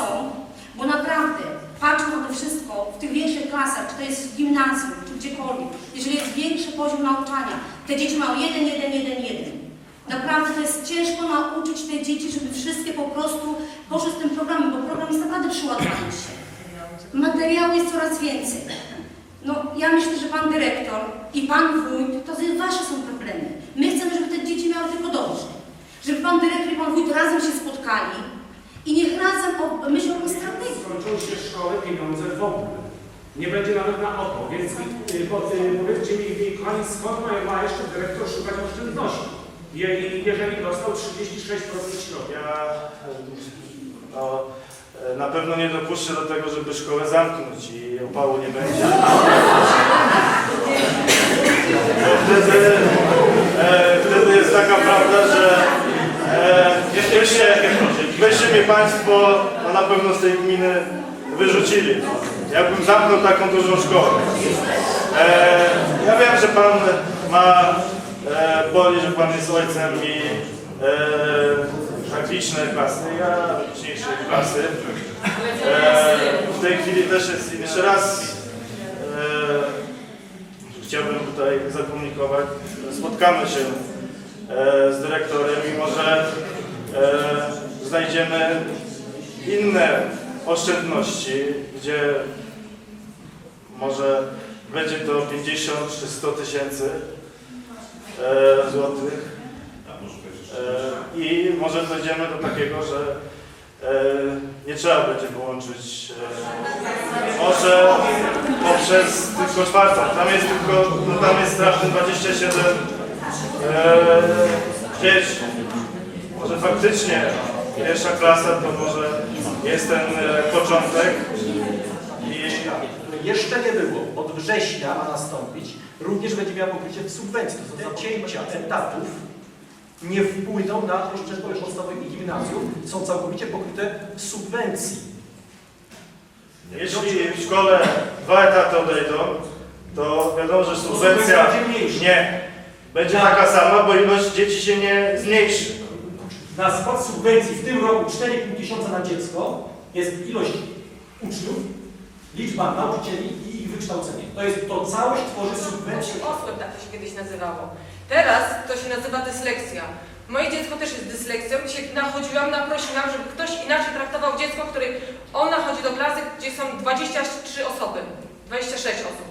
są, bo naprawdę, patrząc na to wszystko, w tych większych klasach, czy to jest w gimnazjum, czy gdziekolwiek, jeżeli jest większy poziom nauczania, te dzieci mają jeden, jeden, jeden, jeden. Naprawdę to jest ciężko nauczyć te dzieci, żeby wszystkie po prostu poszły z tym programem, bo program jest naprawdę przyładowany się. Materiału jest coraz więcej. No, ja myślę, że pan dyrektor i pan wójt, to wasze są problemy. My chcemy, żeby te dzieci miały tylko dobrze. Żeby pan dyrektor i pan wójt razem się spotkali i niech razem o- myślą o strategii. Skończą się szkoły, pieniądze w ogóle. Nie będzie nawet na oko, więc y, y, powiedzcie mi, kochani, skąd ma, ma jeszcze dyrektor szukać oszczędności? Je, jeżeli dostał 36% środków. Ja no, e, na pewno nie dopuszczę do tego, żeby szkołę zamknąć i opału nie będzie. Wtedy, e, wtedy jest taka prawda, że e, byście, byście mnie Państwo no, na pewno z tej gminy wyrzucili. Jakbym zamknął taką dużą szkołę. E, ja wiem, że Pan ma, e, boli, że Pan jest ojcem i e, tak liczne klasy, ja liczniejszej klasy. E, w tej chwili też jest jeszcze raz e, chciałbym tutaj zakomunikować. Spotkamy się e, z dyrektorem, mimo że e, znajdziemy inne oszczędności, gdzie może będzie to 50 czy 100 tysięcy e, złotych. E, I może dojdziemy do takiego, że e, nie trzeba będzie wyłączyć e, może poprzez tylko czwartą. Tam jest tylko, no tam jest straszne 27 e. Może faktycznie pierwsza klasa to może jest ten e, początek i Jeszcze nie było. Od września ma nastąpić. Również będzie miała pokrycie w subwencji. To są cięcia etatów nie wpłyną na oszczędność podstawowych i gimnazjum. Są całkowicie pokryte w subwencji. Jeśli w szkole dwa etaty odejdą, to wiadomo, że subwencja nie będzie taka sama, bo ilość dzieci się nie zmniejszy. Na skład subwencji w tym roku 4,5 tysiąca na dziecko jest ilość uczniów, liczba nauczycieli i ich wykształcenie. To jest to całość tworzy subwencję. Osłem tak to się kiedyś nazywało. Teraz to się nazywa dyslekcja. Moje dziecko też jest dyslekcją. Dzisiaj nachodziłam, naprosiłam, żeby ktoś inaczej traktował dziecko, który ona chodzi do klasy, gdzie są 23 osoby. 26 osób.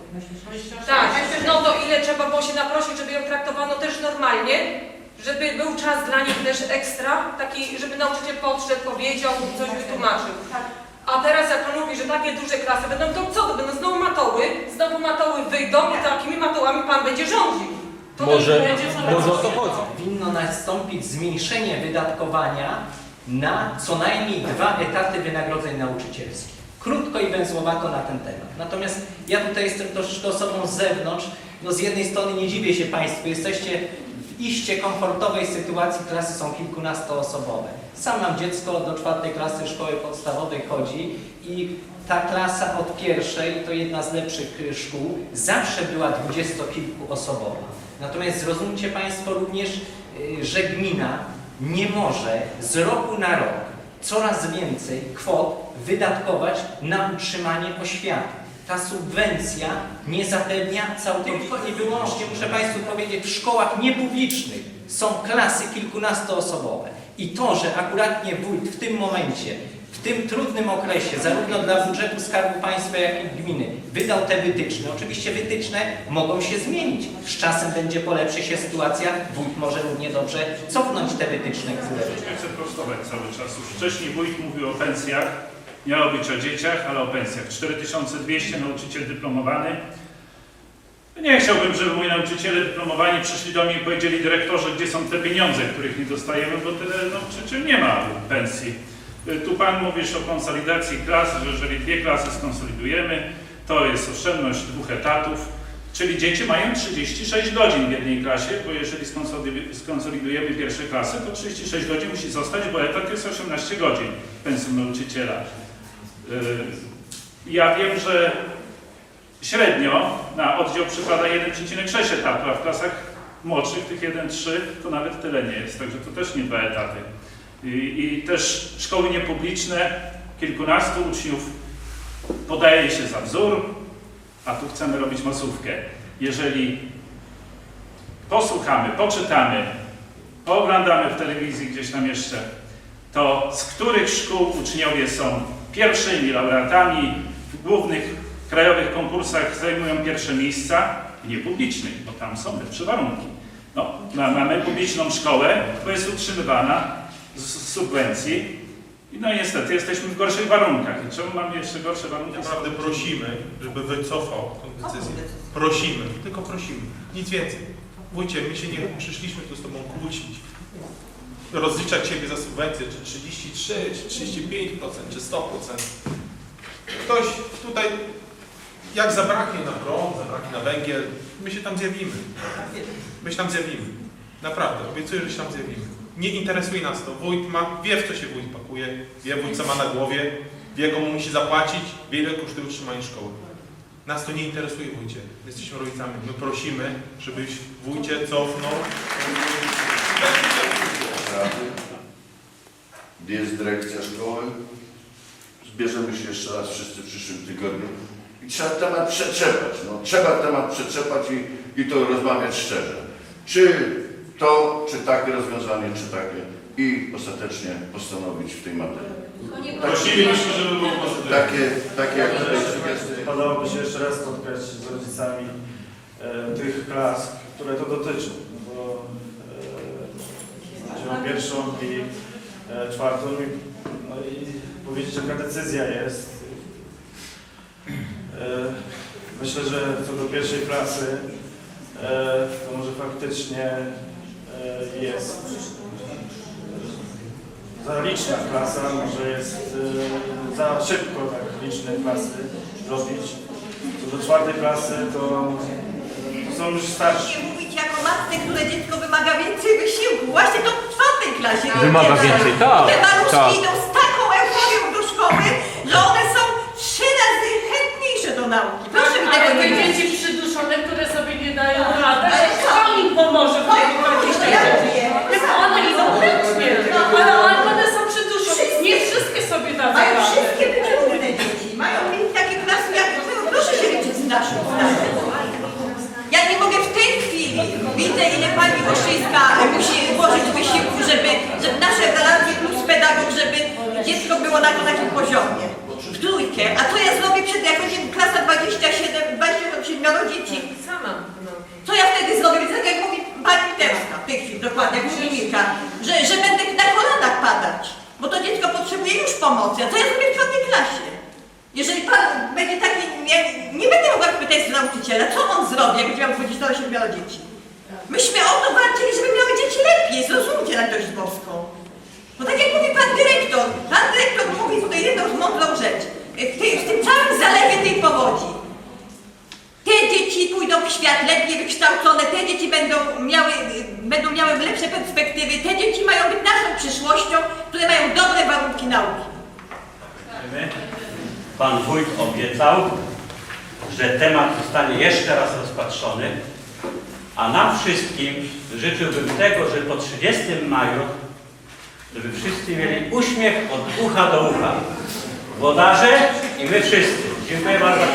Tak, no to ile trzeba było się naprosić, żeby ją traktowano też normalnie, żeby był czas dla nich też ekstra, taki, żeby nauczyciel podszedł, powiedział, coś wytłumaczył. A teraz jak pan mówi, że takie duże klasy będą, to co? To będą znowu matoły, znowu matoły wyjdą i takimi matołami pan będzie rządził. To Może, będzie może o to chodzi. Powinno nastąpić zmniejszenie wydatkowania na co najmniej dwa etaty wynagrodzeń nauczycielskich. Krótko i węzłowato na ten temat. Natomiast ja tutaj jestem troszeczkę osobą z zewnątrz. No z jednej strony nie dziwię się Państwu, jesteście iście komfortowej sytuacji, klasy są kilkunastoosobowe. Sam mam dziecko do czwartej klasy szkoły podstawowej chodzi i ta klasa od pierwszej, to jedna z lepszych y, szkół, zawsze była dwudziestokilkuosobowa. Natomiast zrozumcie Państwo również, y, że gmina nie może z roku na rok coraz więcej kwot wydatkować na utrzymanie oświaty. Ta subwencja nie zapewnia całkowicie i wyłącznie, muszę Państwu powiedzieć, w szkołach niepublicznych są klasy kilkunastoosobowe. I to, że akuratnie wójt w tym momencie, w tym trudnym okresie, zarówno dla budżetu Skarbu Państwa, jak i gminy, wydał te wytyczne. Oczywiście wytyczne mogą się zmienić. Z czasem będzie polepszy się sytuacja, wójt może równie dobrze cofnąć te wytyczne, które Ja chcę prostować cały czas. Już wcześniej wójt mówił o pensjach, miało być o dzieciach, ale o pensjach. 4200 nauczyciel dyplomowany. Nie chciałbym, żeby moi nauczyciele dyplomowani przyszli do mnie i powiedzieli dyrektorze, gdzie są te pieniądze, których nie dostajemy, bo tyle nauczyciel nie ma pensji. Tu Pan mówisz o konsolidacji klas, że jeżeli dwie klasy skonsolidujemy, to jest oszczędność dwóch etatów, czyli dzieci mają 36 godzin w jednej klasie, bo jeżeli skonsoli- skonsolidujemy pierwsze klasy, to 36 godzin musi zostać, bo etat jest 18 godzin pensum nauczyciela. Y, Ja wiem, że średnio na oddział przypada 1,6 etatu, a w klasach młodszych, tych 1,3, to nawet tyle nie jest, także to też nie dwa etaty. I, i też szkoły niepubliczne kilkunastu uczniów podaje się za wzór, a tu chcemy robić masówkę. Jeżeli posłuchamy, poczytamy, pooglądamy w telewizji gdzieś tam jeszcze, to z których szkół uczniowie są pierwszymi laureatami w głównych krajowych konkursach zajmują pierwsze miejsca, nie publicznych, bo tam są lepsze warunki. No, ma- mamy publiczną szkołę, która jest utrzymywana z, subwencji. I No niestety jesteśmy w gorszych warunkach. I czemu mamy jeszcze gorsze warunki? Naprawdę prosimy, żeby wycofał tę decyzję. Prosimy, tylko prosimy. Nic więcej. Wójcie, my się nie przyszliśmy tu z Tobą kłócić. Rozliczać Ciebie za subwencję, czy 33, czy 35%, czy 100%. Ktoś tutaj, jak zabraknie na prąd, zabraknie na węgiel, my się tam zjawimy. My się tam zjawimy. Naprawdę, obiecuję, że się tam zjawimy. Nie interesuje nas to. Wójt ma, wie w co się wójt pakuje, wie wójt co ma na głowie, wie komu musi zapłacić, wie ile kosztuje utrzymanie szkoły. Nas to nie interesuje wójcie. My jesteśmy rodzicami. My prosimy, żebyś wójcie cofnął. Rady. Jest dyrekcja szkoły. Zbierzemy się jeszcze raz wszyscy w przyszłym tygodniu. I trzeba temat przetrzepać. No, trzeba temat przetrzepać i, i to rozmawiać szczerze. Czy to, czy takie rozwiązanie, czy takie. I ostatecznie postanowić w tej materii. Prosilibyśmy, żeby było. Takie, takie jak tutaj sugestie. Się jeszcze raz spotkać z rodzicami e, tych klas, które to dotyczą. No bo e, mają pierwszą i e, czwartą i, no i powiedzieć jaka decyzja jest. E, myślę, że co do pierwszej klasy e, to może faktycznie jest za liczna klasa, może jest za szybko tak liczne klasy robić. Co do czwartej klasy to, są już starsi. Mówić jako matce, które dziecko wymaga więcej wysiłku. Właśnie to czwartej klasie. Wymaga Te więcej, tak, Te maluszki tak. idą z taką euforią do szkoły, że one są trzy razy chętniejsze do nauki. Proszę mi tego Ale nie te mówić. dzieci przyduszone, które sobie nie dają rady, Ale co? kto im pomoże w tego No ja mówię. 20 One idą chętnie, ale ale one są przyduszone. Nie wszystkie sobie dadzą Mają radę. wszystkie być równe dzieci. Mają mieć takie klasy jak wy. Proszę się liczyć z naszą klasą. Ja nie mogę w tej chwili, widzę ile pani Woszyńska musi włożyć wysiłku, żeby, żeby nasze relacje plus pedagog, żeby dziecko było na to takim poziomie. W trójkę. A co ja zrobię przed, jak będzie klasa 27, 27 dzieci? Sama. No. Co ja wtedy zrobię? Więc tak jak mówi pani Terska, w tej chwili, dokładnie, jak mówi Mirka, że, że będę na kolanach padać, bo to dziecko potrzebuje już pomocy. A co ja zrobię w czwartej klasie? Jeżeli pan będzie taki, nie, nie będę mogła pytać nauczyciela, co on zrobi, jak będzie miał 27 dzieci. Myśmy o to walczyli, żeby miały dzieci lepiej, zrozumcie na dość boską. Bo tak jak mówi pan dyrektor, pan dyrektor mówi tutaj jedną mądrą rzecz. W, tej, w tym całym zalewie tej powodzi. Te dzieci pójdą w świat lepiej wykształcone, te dzieci będą miały, będą miały lepsze perspektywy, te dzieci mają być naszą przyszłością, które mają dobre warunki nauki. Pan wójt obiecał, że temat zostanie jeszcze raz rozpatrzony, a nam wszystkim życzyłbym tego, że po 30 maju, żeby wszyscy mieli uśmiech od ucha do ucha. Włodarze i my wszyscy. Dziękuję bardzo.